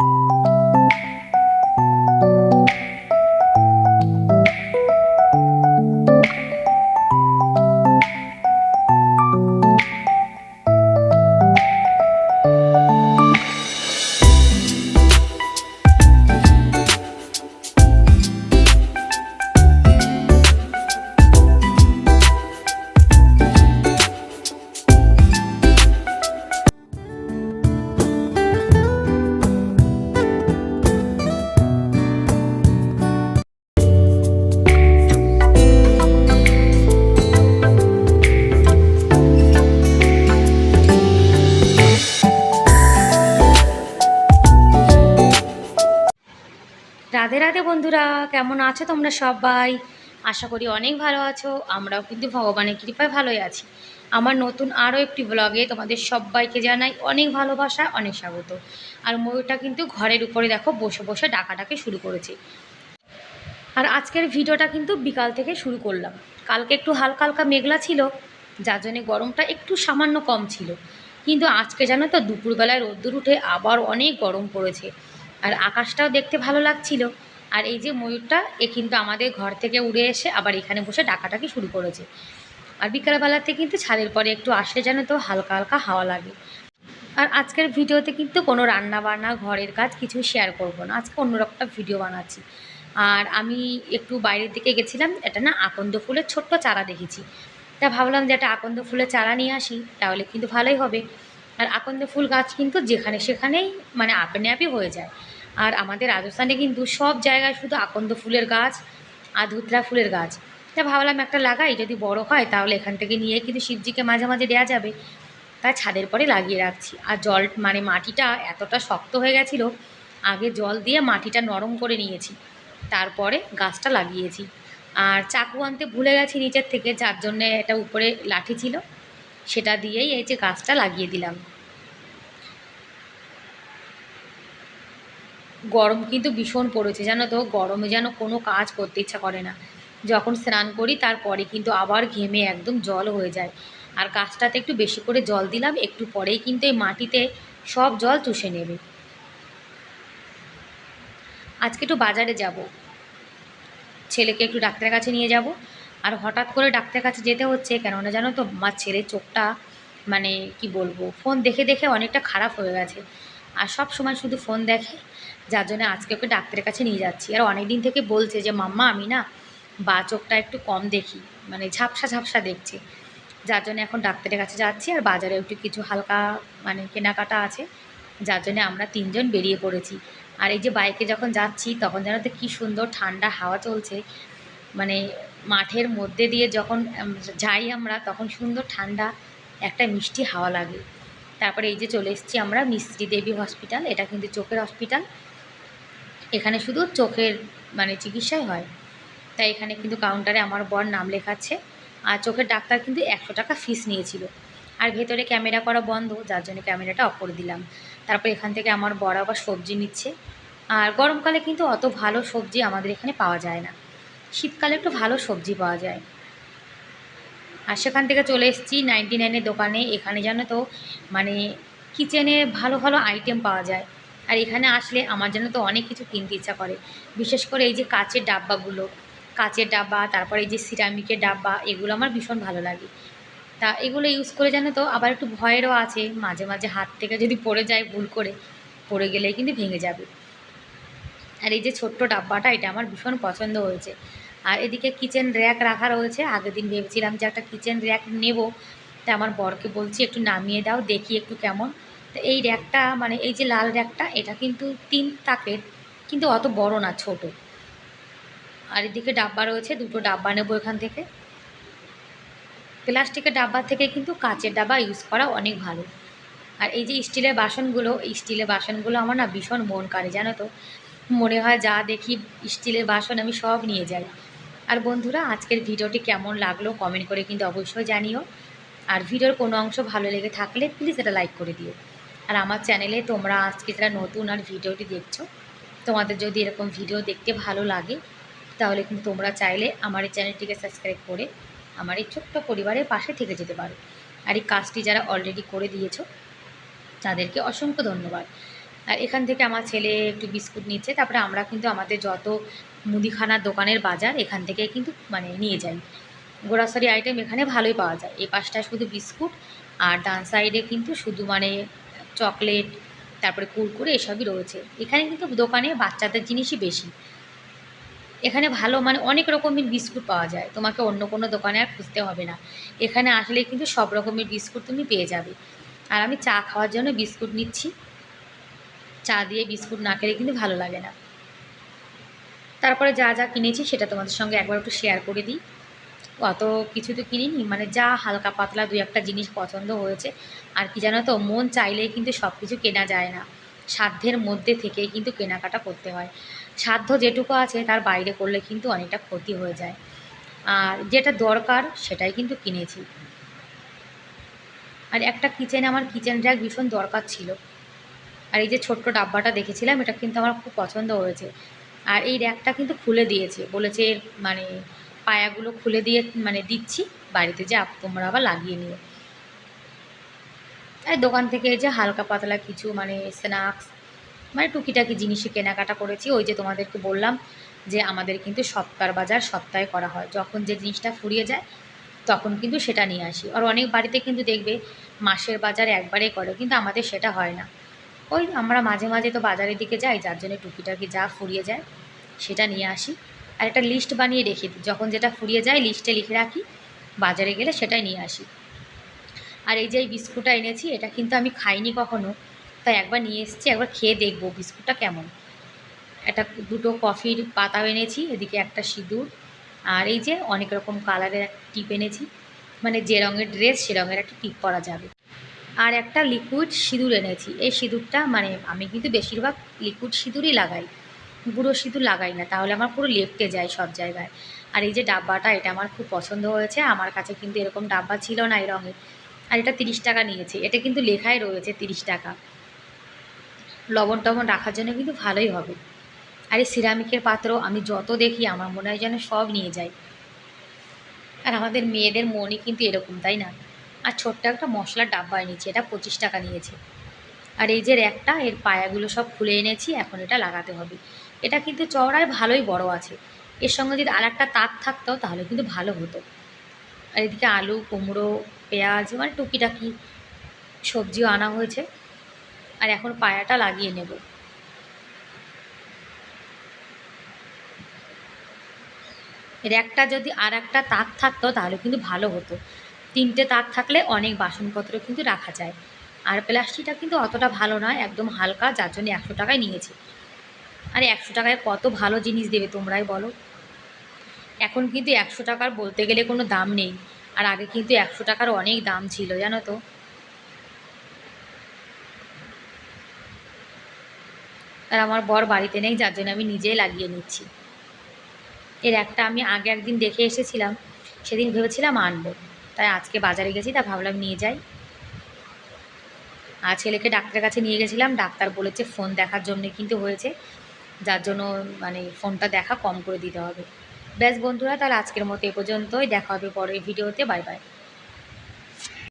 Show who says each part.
Speaker 1: Thank you. বন্ধুরা, কেমন আছো তোমরা সবাই? আশা করি অনেক ভালো আছো, আমরাও কিন্তু ভগবানের কৃপায় ভালোই আছি। আমার নতুন আরও একটি ব্লগে তোমাদের সবাইকে জানাই অনেক ভালোবাসা, অনেক স্বাগত। আর ময়ূরটা কিন্তু ঘরের উপরে দেখো বসে বসে ডাকাটাকে শুরু করেছে। আর আজকের ভিডিওটা কিন্তু বিকাল থেকে শুরু করলাম। কালকে একটু হালকা হালকা মেঘলা ছিল, যার জন্যে গরমটা একটু সামান্য কম ছিল। কিন্তু আজকে জানো তো, দুপুরবেলায় রোদ্দুর উঠে আবার অনেক গরম পড়েছে। আর আকাশটাও দেখতে ভালো লাগছিল। আর এই যে ময়ূরটা, এ কিন্তু আমাদের ঘর থেকে উড়ে এসে আবার এখানে বসে ডাকাটাকি শুরু করেছে। আর বিকালবেলাতে কিন্তু ছাদের পরে একটু আসলে জানো তো হালকা হালকা হাওয়া লাগে। আর আজকের ভিডিওতে কিন্তু কোনো রান্না বান্না ঘরের কাজ কিছু শেয়ার করব না। আজকে অন্যরকম ভিডিও বানাচ্ছি। আর আমি একটু বাইরের দিকে গেছিলাম, এটা না আকন্দ ফুলের ছোট্ট চারা দেখেছি। তা ভাবলাম যে একটা আকন্দ ফুলের চারা নিয়ে আসি, তাহলে কিন্তু ভালোই হবে। আর আকন্দ ফুল গাছ কিন্তু যেখানে সেখানেই মানে আপনে আপই হয়ে যায়। আর আমাদের রাজস্থানে কিন্তু সব জায়গায় শুধু আকন্দ ফুলের গাছ আর ধুতরা ফুলের গাছ। তা ভাবলাম একটা লাগাই, যদি বড় হয় তাহলে এখান থেকে নিয়ে কিন্তু শিবজিকে মাঝে মাঝে দেওয়া যাবে। তাই ছাদের পরে লাগিয়ে রাখছি। আর জল মানে মাটিটা এতটা শক্ত হয়ে গেছিল, আগে জল দিয়ে মাটিটা নরম করে নিয়েছি। তারপরে গাছটা লাগিয়েছি। আর চাকু আনতে ভুলে গেছি নিচের থেকে, যার জন্যে এটা উপরে লাঠি ছিল। সেটা দিয়েই এই যে গাছটা লাগিয়ে দিলাম। গরম কিন্তু ভীষণ পড়েছে, জানো তো? গরমে যেন কোনো কাজ করতে ইচ্ছা করে না। যখন স্নান করি, তারপরে কিন্তু আবার ঘেমে একদম জল হয়ে যায়। আর গাছটাতে একটু বেশি করে জল দিলাম, একটু পরেই কিন্তু এই মাটিতে সব জল চুষে নেবে। আজকে একটু বাজারে যাব। ছেলেকে একটু ডাক্তারের কাছে নিয়ে যাব। আর হঠাৎ করে ডাক্তারের কাছে যেতে হচ্ছে, কেননা জানো তো, আমার ছেলের চোখটা মানে কি বলব? ফোন দেখে দেখে অনেকটা খারাপ হয়ে গেছে। আর সব সময় শুধু ফোন দেখে, যার জন্য আজকে ওকে ডাক্তারের কাছে নিয়ে যাচ্ছি। আর অনেক দিন থেকে বলছে যে, মাম্মা, আমি না বা চোখটা একটু কম দেখি মানে ঝাপসা ঝাপসা দেখছি। যার জন্য এখন ডাক্তারের কাছে যাচ্ছি, আর বাজারে একটু কিছু হালকা মানে কেনাকাটা আছে, যার জন্য আমরা তিনজন বেরিয়ে পড়েছি। আর এই যে বাইকে যখন যাচ্ছি, তখন যেন তো কী সুন্দর ঠান্ডা হাওয়া চলছে। মানে মাঠের মধ্যে দিয়ে যখন যাই আমরা, তখন সুন্দর ঠান্ডা একটা মিষ্টি হাওয়া লাগে। তারপরে এই যে চলে এসেছি আমরা মিস্ত্রি দেবী হসপিটাল, এটা কিন্তু চোখের হসপিটাল। এখানে শুধু চোখের মানে চিকিৎসাই হয়। তাই এখানে কিন্তু কাউন্টারে আমার বর নাম লেখাচ্ছে আর চোখের ডাক্তার কিন্তু একশো টাকা ফিস নিয়েছিল। আর ভেতরে ক্যামেরা করা বন্ধ, যার জন্য ক্যামেরাটা অফ করে দিলাম। তারপর এখান থেকে আমার বড় আবার সবজি নিচ্ছে। আর গরমকালে কিন্তু অত ভালো সবজি আমাদের এখানে পাওয়া যায় না। শীতকালে একটু ভালো সবজি পাওয়া যায়। আর সেখান থেকে চলে এসেছি নাইনটি নাইনের দোকানে। এখানে জানো তো মানে কিচেনে ভালো ভালো আইটেম পাওয়া যায়। আর এখানে আসলে আমার জন্য তো অনেক কিছু কিনতে ইচ্ছা করে। বিশেষ করে এই যে কাচের ডাব্বাগুলো, কাচের ডাব্বা, তারপরে এই যে সিরামিকের ডাব্বা, এগুলো আমার ভীষণ ভালো লাগে। তা এগুলো ইউজ করে জানো তো, আবার একটু ভয়েরও আছে। মাঝে মাঝে হাত থেকে যদি পড়ে যায় ভুল করে, পড়ে গেলে কিন্তু ভেঙে যাবে। আর এই যে ছোট্ট ডাব্বাটা, এটা আমার ভীষণ পছন্দ হয়েছে। আর এদিকে কিচেন র্যাক রাখা রয়েছে। আগের দিন ভেবেছিলাম যে একটা কিচেন র্যাক নেব। তা আমার বরকে বলছি, একটু নামিয়ে দাও, দেখি একটু কেমন। তো এই র্যাকটা মানে এই যে লাল র্যাকটা এটা কিন্তু তিন তাকের, কিন্তু অত বড় না, ছোট। আর এদিকে ডাব্বা রয়েছে, দুটো ডাব্বা নেব এখান থেকে। প্লাস্টিকের ডাব্বা থেকে কিন্তু কাঁচের ডাব্বা ইউজ করা অনেক ভালো। আর এই যে স্টিলের বাসনগুলো স্টিলের বাসনগুলো আমার না ভীষণ মন কাড়ে, জানো তো? মনে হয় যা দেখি স্টিলের বাসন আমি সব নিয়ে যাই। আর বন্ধুরা, আজকের ভিডিওটি কেমন লাগল কমেন্ট করে কিন্তু অবশ্যই জানিও। আর ভিডিওর কোনো অংশ ভালো লেগে থাকলে প্লিজ এটা লাইক করে দিও। আর আমার চ্যানেলে তোমরা আজকে যারা নতুন আর ভিডিওটি দেখছ, তোমাদের যদি এরকম ভিডিও দেখতে ভালো লাগে, তাহলে কিন্তু তোমরা চাইলে আমার এই চ্যানেলটিকে সাবস্ক্রাইব করে আমার এই ছোট্ট পরিবারের পাশে থেকে যেতে পারো। আর এই কাজটি যারা অলরেডি করে দিয়েছ, তাদেরকে অসংখ্য ধন্যবাদ। আর এখান থেকে আমার ছেলে একটু বিস্কুট নিচ্ছে, তারপরে আমরা কিন্তু আমাদের যত মুদিখানার দোকানের বাজার এখান থেকে কিন্তু মানে নিয়ে যাই। গ্রোসারি আইটেম এখানে ভালোই পাওয়া যায়। এই পাশটায় শুধু বিস্কুট আর ডান সাইডে কিন্তু শুধু মানে চকলেট তারপরে কুরকুরে এসবই রয়েছে। এখানে কিন্তু দোকানে বাচ্চাদের জিনিসই বেশি। এখানে ভালো মানে অনেক রকমের বিস্কুট পাওয়া যায়। তোমাকে অন্য কোনো দোকানে আর খুঁজতে হবে না। এখানে আসলে কিন্তু সব রকমের বিস্কুট তুমি পেয়ে যাবে। আর আমি চা খাওয়ার জন্য বিস্কুট নিচ্ছি। চা দিয়ে বিস্কুট না খেলে কিন্তু ভালো লাগে না। তারপরে যা যা কিনেছি সেটা তোমাদের সঙ্গে একবার একটু শেয়ার করে দিই। অত কিছু তো কিনিনি মানে যা হালকা পাতলা দু একটা জিনিস পছন্দ হয়েছে। আর কি জানো তো, মন চাইলেই কিন্তু সব কিছু কেনা যায় না। সাধ্যের মধ্যে থেকেই কিন্তু কেনাকাটা করতে হয়। সাধ্য যেটুকু আছে তার বাইরে করলে কিন্তু অনেকটা ক্ষতি হয়ে যায়। আর যেটা দরকার সেটাই কিন্তু কিনেছি। আর একটা কিচেন, আমার কিচেন র্যাক ভীষণ দরকার ছিল। আর এই যে ছোট্ট ডাব্বাটা দেখেছিলাম, এটা কিন্তু আমার খুব পছন্দ হয়েছে। আর এই র্যাকটা কিন্তু খুলে দিয়েছে। বলেছে মানে পায়াগুলো খুলে দিয়ে মানে দিচ্ছি, বাড়িতে যে, তোমরা আবার লাগিয়ে নিও। আর দোকান থেকে যে হালকা পাতলা কিছু মানে স্ন্যাক্স মানে টুকিটাকি জিনিসই কেনাকাটা করেছি। ওই যে তোমাদেরকে বললাম যে, আমাদের কিন্তু সপ্তাহ বাজার সপ্তাহে করা হয়। যখন যে জিনিসটা ফুরিয়ে যায়, তখন কিন্তু সেটা নিয়ে আসি। আর অনেক বাড়িতে কিন্তু দেখবে, মাসের বাজার একবারে করে, কিন্তু আমাদের সেটা হয় না। ওই আমরা মাঝে মাঝে তো বাজারের দিকে যাই, যার জন্য টুকিটাকি যা ফুরিয়ে যায়, সেটা নিয়ে আসি। আর একটা লিস্ট বানিয়ে রেখে দিই। যখন যেটা ফুরিয়ে যায় লিস্টে লিখে রাখি, বাজারে গেলে সেটাই নিয়ে আসি। আর এই যে এই বিস্কুটটা এনেছি, এটা কিন্তু আমি খাইনি কখনো, তাই একবার নিয়ে এসেছি, একবার খেয়ে দেখব বিস্কুটটা কেমন। একটা দুটো কফির পাতাও এনেছি, এদিকে একটা সিঁদুর। আর এই যে অনেক রকম কালারের একটা টিপ এনেছি মানে যে রঙের ড্রেস সে রঙের একটা টিপ পরা যাবে। আর একটা লিকুইড সিঁদুর এনেছি। এই সিঁদুরটা মানে আমি কিন্তু বেশিরভাগ লিকুইড সিঁদুরই লাগাই। গুঁড়ো সিঁদুর লাগাই না, তাহলে আমার পুরো লেপটে যায় সব জায়গায়। আর এই যে ডাব্বাটা, এটা আমার খুব পছন্দ হয়েছে। আমার কাছে কিন্তু এরকম ডাব্বা ছিল না এই রঙের। আর এটা তিরিশ টাকা নিয়েছে। এটা কিন্তু লেখাই রয়েছে তিরিশ টাকা। লবণ টবণ রাখার জন্য কিন্তু ভালোই হবে। আর এই সিরামিকের পাত্র আমি যত দেখি, আমার মনে হয় যেন সব নিয়ে যাই আর আমাদের মেয়েদের মনই কিন্তু এরকম, তাই না? আর ছোট্ট একটা মশলার ডাব্বা এনেছি, এটা পঁচিশ টাকা নিয়েছে। আর এই যে র্যাকটা, এর পায়াগুলো সব খুলে এনেছি, এখন এটা লাগাতে হবে। এটা কিন্তু চওড়ায় ভালোই বড় আছে। এর সঙ্গে যদি আর একটা তাক থাকতো, তাহলে কিন্তু ভালো হতো। আর এদিকে আলু, কুমড়ো, পেঁয়াজ মানে টুকিটাকি সবজিও আনা হয়েছে। আর এখন পায়াটা লাগিয়ে নেব। র্যাকটা যদি আর একটা তাক থাকতো, তাহলে কিন্তু ভালো হতো। তিনটে তাক থাকলে অনেক বাসনপত্র কিন্তু রাখা যায়। আর প্লাস্টিকটা কিন্তু অতটা ভালো নয়, একদম হালকা, যার জন্য একশো টাকায় নিয়েছি। আর একশো টাকায় কত ভালো জিনিস দেবে তোমরাই বলো। এখন কিন্তু একশো টাকার বলতে গেলে কোনো দাম নেই, আর আগে কিন্তু একশো টাকার অনেক দাম ছিল, জানো তো। আর আমার বর বাড়িতে নেই, যার জন্য আমি নিজেই লাগিয়ে নিচ্ছি। এর একটা আমি আগে একদিন দেখে এসেছিলাম, সেদিন ভেবেছিলাম আনব। তাই আজকে বাজারে গেছি, তা ভাবলাম নিয়ে যাই। আর ছেলেকে ডাক্তারের কাছে নিয়ে গেছিলাম, ডাক্তার বলেছে ফোন দেখার জন্য কিন্তু হয়েছে। যার জন্য মানে ফোনটা দেখা কম করে দিতে হবে। ব্যাস বন্ধুরা, তাহলে আজকের মতো এ পর্যন্তই, দেখা হবে পরের ভিডিওতে, বাই বাই।